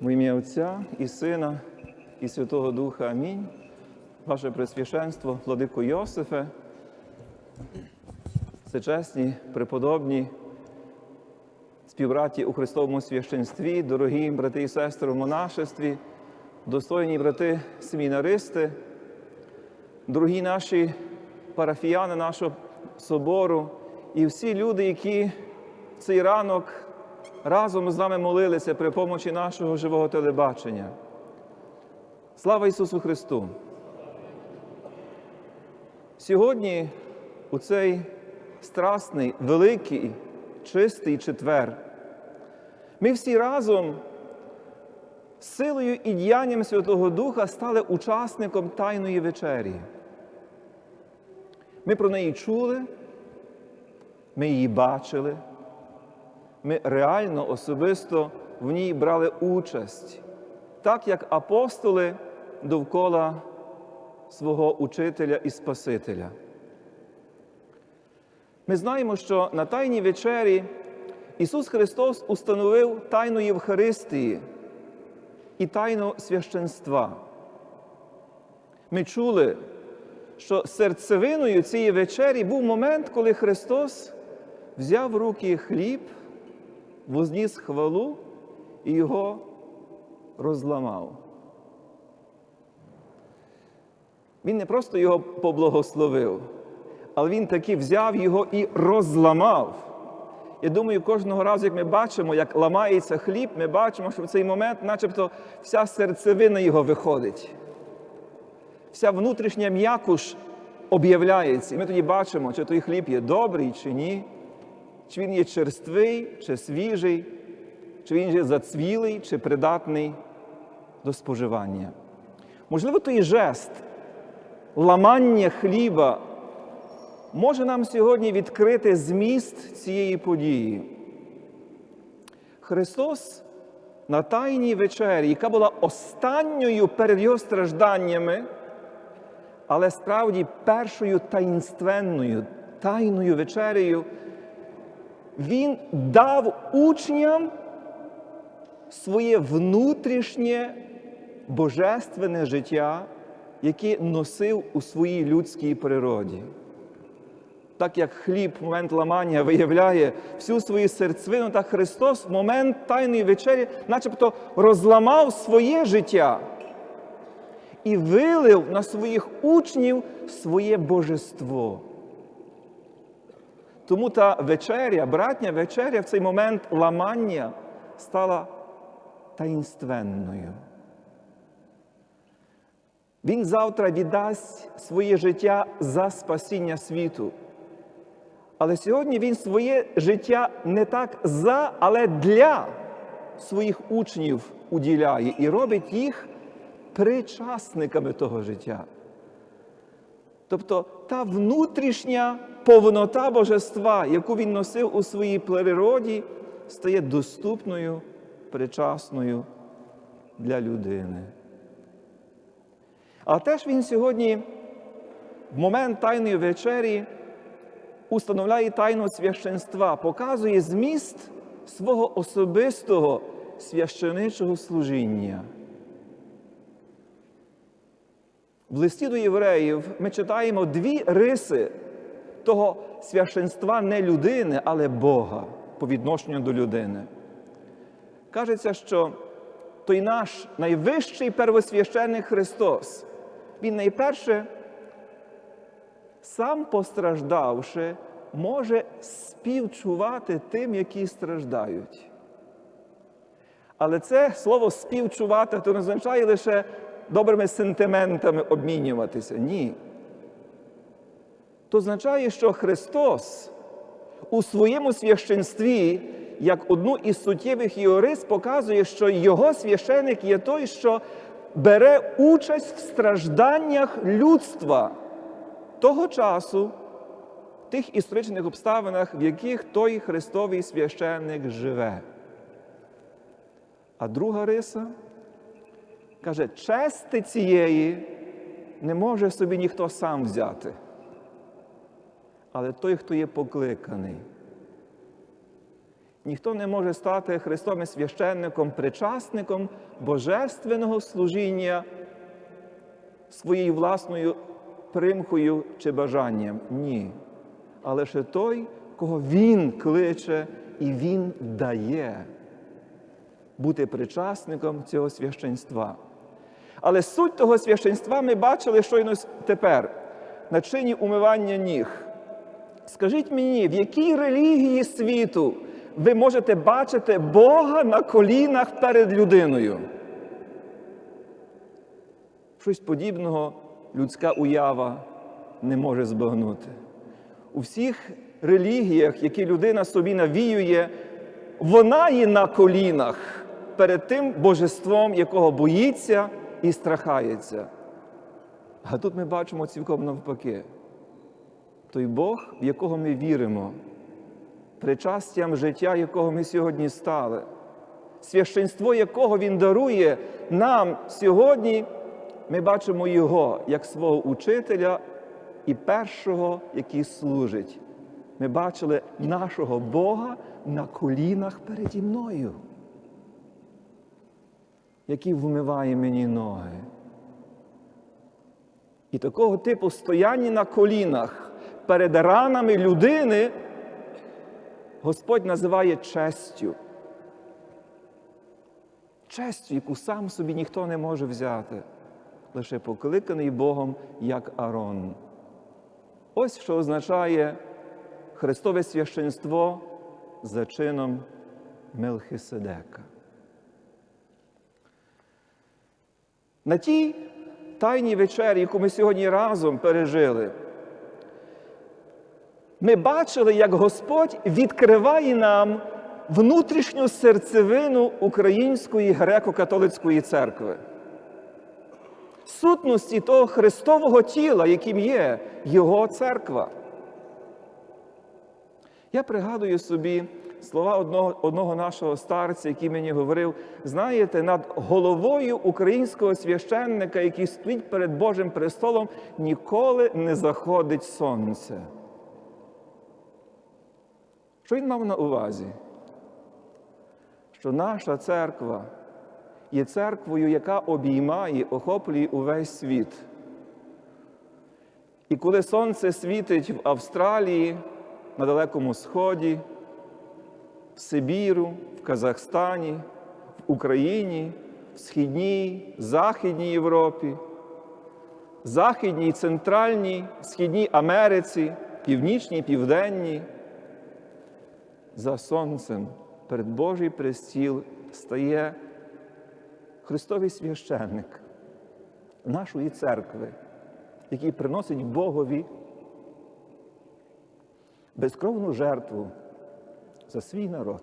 В ім'я Отця і Сина, і Святого Духа. Амінь. Ваше Пресвященство, владико Йосифе, всечесні, преподобні, співбраті у Христовому священстві, дорогі брати і сестри в монашестві, достойні брати семінаристи, дорогі наші парафіяни нашого собору і всі люди, які цей ранок разом з нами молилися при помочі нашого живого телебачення. Слава Ісусу Христу! Сьогодні, у цей страсний, великий, чистий четвер, ми всі разом з силою і діянням Святого Духа стали учасником Тайної вечері. Ми про неї чули, ми її бачили, ми реально особисто в ній брали участь, так як апостоли довкола свого учителя і Спасителя. Ми знаємо, що на Тайній вечері Ісус Христос установив тайну Євхаристії і тайну священства. Ми чули, що серцевиною цієї вечері був момент, коли Христос взяв в руки хліб, возніс хвалу і його розламав. Він не просто його поблагословив, але він таки взяв його і розламав. Я думаю, кожного разу, як ми бачимо, як ламається хліб, ми бачимо, що в цей момент, начебто, вся серцевина його виходить. Вся внутрішня м'якуш об'являється. І ми тоді бачимо, чи той хліб є добрий, чи ні, чи він є черствий, чи свіжий, чи він є зацвілий, чи придатний до споживання. Можливо, той жест ламання хліба може нам сьогодні відкрити зміст цієї події. Христос на Тайній вечері, яка була останньою перед Його стражданнями, але справді першою таїнственною, тайною вечерею, Він дав учням своє внутрішнє божественне життя, яке носив у своїй людській природі. Так як хліб в момент ламання виявляє всю свою серцвину, так Христос в момент Тайної вечері начебто розламав своє життя і вилив на своїх учнів своє божество. Тому та вечеря, братня вечеря в цей момент ламання стала таїнственною. Він завтра віддасть своє життя за спасіння світу. Але сьогодні він своє життя не так за, але для своїх учнів уділяє і робить їх причасниками того життя. Тобто та внутрішня повнота божества, яку він носив у своїй природі, стає доступною, причасною для людини. Але теж він сьогодні, в момент Тайної вечері, установляє тайну священства, показує зміст свого особистого священичого служіння. В листі до євреїв ми читаємо дві риси того священства не людини, але Бога по відношенню до людини. Кажеться, що той наш найвищий первосвященник Христос, Він найперше, сам постраждавши, може співчувати тим, які страждають. Але це слово співчувати то не означає лише добрими сентиментами обмінюватися. Ні. То означає, що Христос у своєму священстві, як одну із суттєвих його показує, що його священик є той, що бере участь в стражданнях людства того часу, тих історичних обставинах, в яких той Христовий священник живе. А друга риса каже, чести цієї не може собі ніхто сам взяти. Але той, хто є покликаний. ніхто не може стати Христом і священником, причасником божественного служіння своєю власною примкою чи бажанням. Ні. А лише той, кого Він кличе і Він дає бути причасником цього священства. Але суть того священства ми бачили щойно тепер на чині умивання ніг. Скажіть мені, в якій релігії світу ви можете бачити Бога на колінах перед людиною? Щось подібного людська уява не може збагнути. У всіх релігіях, які людина собі навіює, вона є на колінах перед тим божеством, якого боїться і страхається. А тут ми бачимо цілком навпаки. Той Бог, в якого ми віримо, причастям життя, якого ми сьогодні стали, священство, якого Він дарує нам сьогодні, ми бачимо Його як свого учителя і першого, який служить. Ми бачили нашого Бога на колінах переді мною, який вмиває мені ноги. І такого типу стояння на колінах перед ранами людини Господь називає честю. Честю, яку сам собі ніхто не може взяти, лише покликаний Богом як Арон. Ось що означає Христове священство за чином Мелхиседека. На тій тайній вечері, яку ми сьогодні разом пережили, ми бачили, як Господь відкриває нам внутрішню серцевину Української греко-католицької церкви. Сутності того Христового тіла, яким є Його церква. Я пригадую собі слова одного одного нашого старця, який мені говорив: знаєте, над головою українського священника, який стоїть перед Божим престолом, ніколи не заходить сонце. Що він мав на увазі? Що наша церква є церквою, яка обіймає, охоплює увесь світ. І коли сонце світить в Австралії, на Далекому Сході, в Сибіру, в Казахстані, в Україні, в Східній, Західній Європі, Західній, Центральній, Східній Америці, Північній, Південній, за сонцем перед Божий престіл стає Христовий священник нашої церкви, який приносить Богові безкровну жертву за свій народ.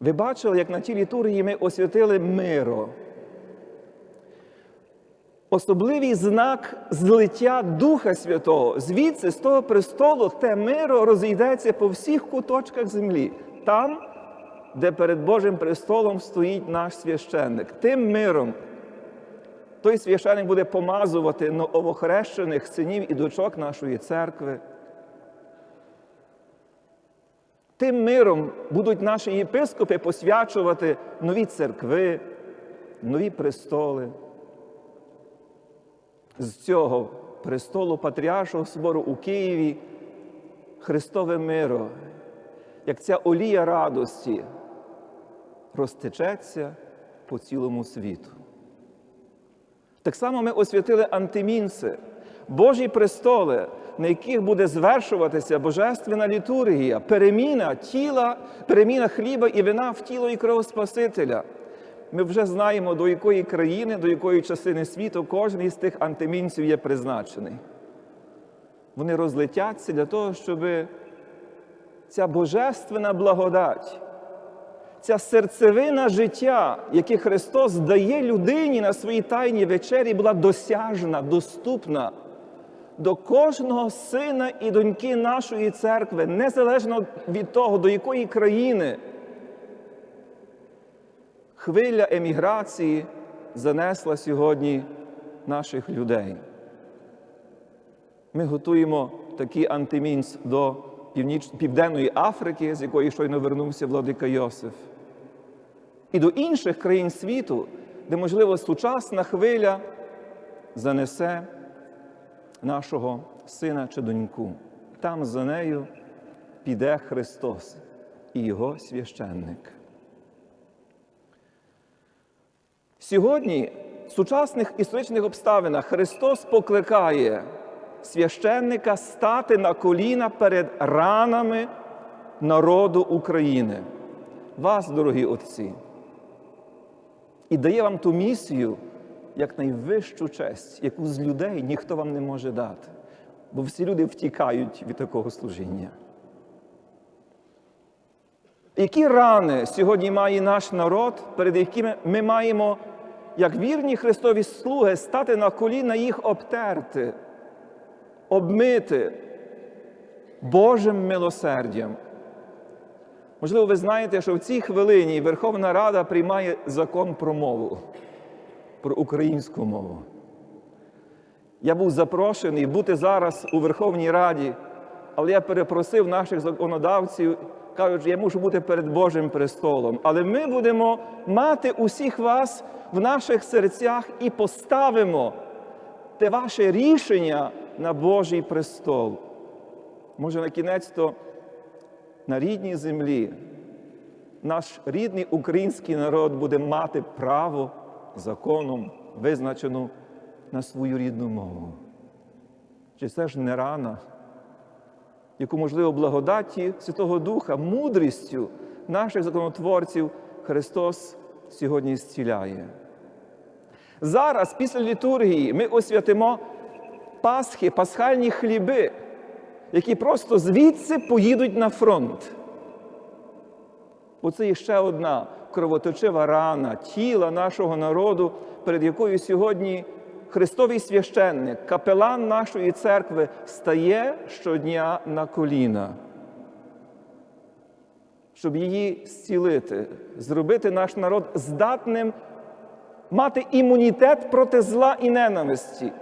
Ви бачили, як на тій літургії ми освятили миро. Особливий знак злиття Духа Святого. Звідси, з того престолу, те миро розійдеться по всіх куточках землі. Там, де перед Божим престолом стоїть наш священник. Тим миром той священник буде помазувати новохрещених синів і дочок нашої церкви. Тим миром будуть наші єпископи посвячувати нові церкви, нові престоли. З цього престолу Патріаршого собору у Києві Христове миро, як ця олія радості, розтечеться по цілому світу. Так само ми освятили антимінси, Божі престоли, на яких буде звершуватися божественна літургія, переміна тіла, переміна хліба і вина в тіло і кров Спасителя. Ми вже знаємо, до якої країни, до якої частини світу кожен із тих антимінців є призначений. Вони розлетяться для того, щоб ця божественна благодать, ця серцевина життя, яке Христос дає людині на своїй тайній вечері, була досяжна, доступна до кожного сина і доньки нашої церкви, незалежно від того, до якої країни хвиля еміграції занесла сьогодні наших людей. Ми готуємо такий антимінс до Північ... Південної Африки, з якої щойно вернувся владика Йосиф, і до інших країн світу, де, можливо, сучасна хвиля занесе нашого сина чи доньку. Там за нею піде Христос і Його священник. Сьогодні, в сучасних історичних обставинах, Христос покликає священника стати на коліна перед ранами народу України. Вас, дорогі отці, і дає вам ту місію як найвищу честь, яку з людей ніхто вам не може дати, бо всі люди втікають від такого служіння. Які рани сьогодні має наш народ, перед якими ми маємо, як вірні Христові слуги, стати на коліна їх обтерти, обмити Божим милосердям? Можливо, ви знаєте, що в цій хвилині Верховна Рада приймає закон про мову, про українську мову. Я був запрошений бути зараз у Верховній Раді, але я перепросив наших законодавців, кажуть, я мушу бути перед Божим престолом. Але ми будемо мати усіх вас в наших серцях і поставимо те ваше рішення на Божий престол. Може, на кінець то на рідній землі наш рідний український народ буде мати право законом, визначену на свою рідну мову. Чи це ж не рана, яку, можливо, благодаті Святого Духа, мудрістю наших законотворців Христос сьогодні зціляє? Зараз, після літургії, ми освятимо Пасхи, пасхальні хліби, які просто звідси поїдуть на фронт. Оце ще одна кровоточива рана тіла нашого народу, перед якою сьогодні Христовий священник, капелан нашої церкви, стає щодня на коліна, щоб її зцілити, зробити наш народ здатним мати імунітет проти зла і ненависті,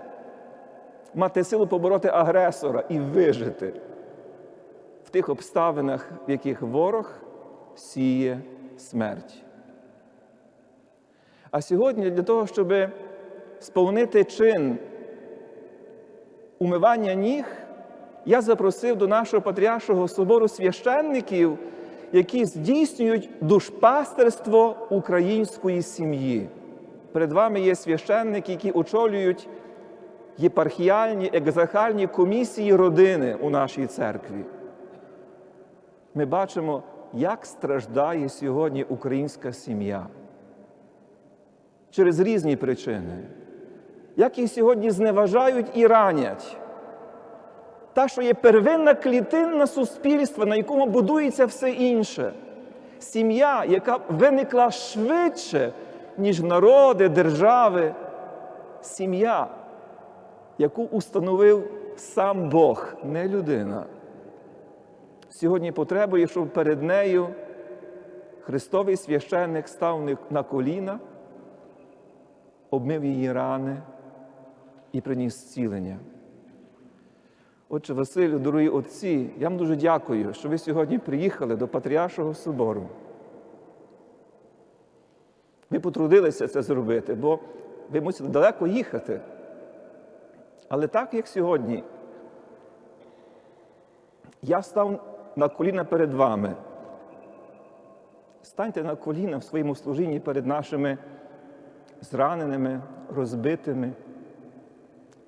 мати силу побороти агресора і вижити в тих обставинах, в яких ворог сіє смерть. А сьогодні для того, щоб сповнити чин умивання ніг, я запросив до нашого Патріаршого собору священників, які здійснюють душпастерство української сім'ї. Перед вами є священники, які очолюють єпархіальні, екзархальні комісії родини у нашій церкві. Ми бачимо, як страждає сьогодні українська сім'я через різні причини, як їх сьогодні зневажають і ранять. Та, що є первинна клітинна суспільства, на якому будується все інше. Сім'я, яка виникла швидше, ніж народи, держави. Сім'я, яку установив сам Бог, не людина. Сьогодні потребує, щоб перед нею Христовий священник став на коліна, обмив її рани і приніс зцілення. Отче Василю, дорогі отці, я вам дуже дякую, що ви сьогодні приїхали до Патріаршого собору. Ви потрудилися це зробити, бо ви мусили далеко їхати. Але так, як сьогодні, я став на коліна перед вами. Станьте на коліна в своєму служінні перед нашими зраненими, розбитими,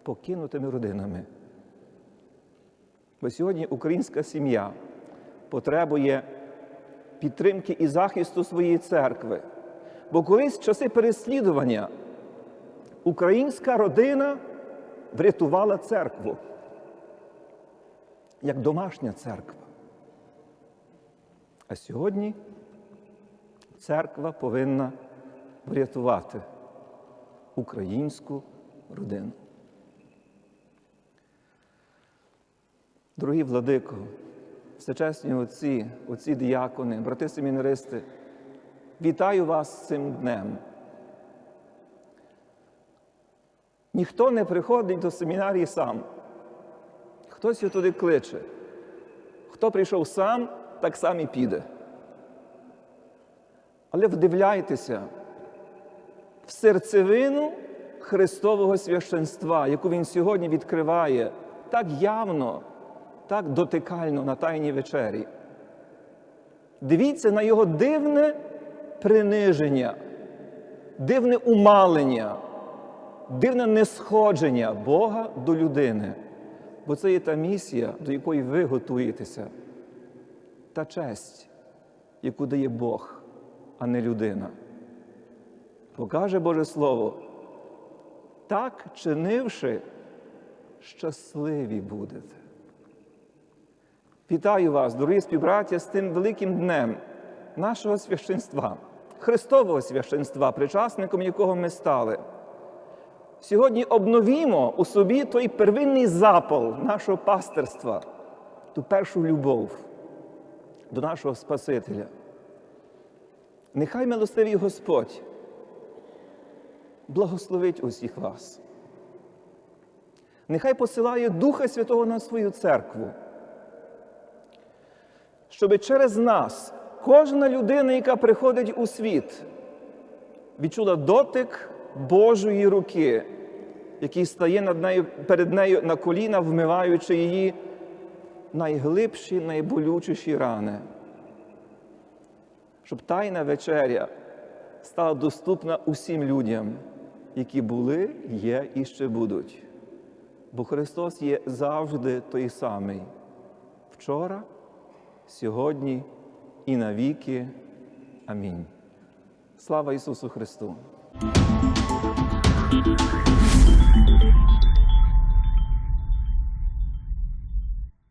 покинутими родинами. Бо сьогодні українська сім'я потребує підтримки і захисту своєї церкви. Бо колись в часи переслідування українська родина врятувала церкву як домашня церква. А сьогодні церква повинна врятувати українську родину. Дорогі владико, всечесні отці, отці діякони, брати семінаристи, вітаю вас цим днем. Ніхто не приходить до семінарії сам. Хтось його туди кличе. Хто прийшов сам, так сам і піде. Але вдивляйтеся в серцевину Христового священства, яку Він сьогодні відкриває так явно, так дотикально на Тайній вечері. Дивіться на його дивне приниження, дивне умалення, дивне несходження Бога до людини. Бо це є та місія, до якої ви готуєтеся, та честь, яку дає Бог, а не людина. Покаже Боже Слово, так чинивши, щасливі будете. Вітаю вас, дорогі співбраття, з тим великим днем нашого священства, Христового священства, причасником якого ми стали. Сьогодні обновімо у собі той первинний запал нашого пастирства, ту першу любов до нашого Спасителя. Нехай милостивий Господь благословить усіх вас. Нехай посилає Духа Святого на свою церкву, щоб через нас кожна людина, яка приходить у світ, відчула дотик Божої руки, який стає над нею, перед нею на коліна, вмиваючи її найглибші, найболючіші рани. Щоб Тайна вечеря стала доступна усім людям, які були, є і ще будуть. Бо Христос є завжди той самий вчора, сьогодні і навіки. Амінь. Слава Ісусу Христу!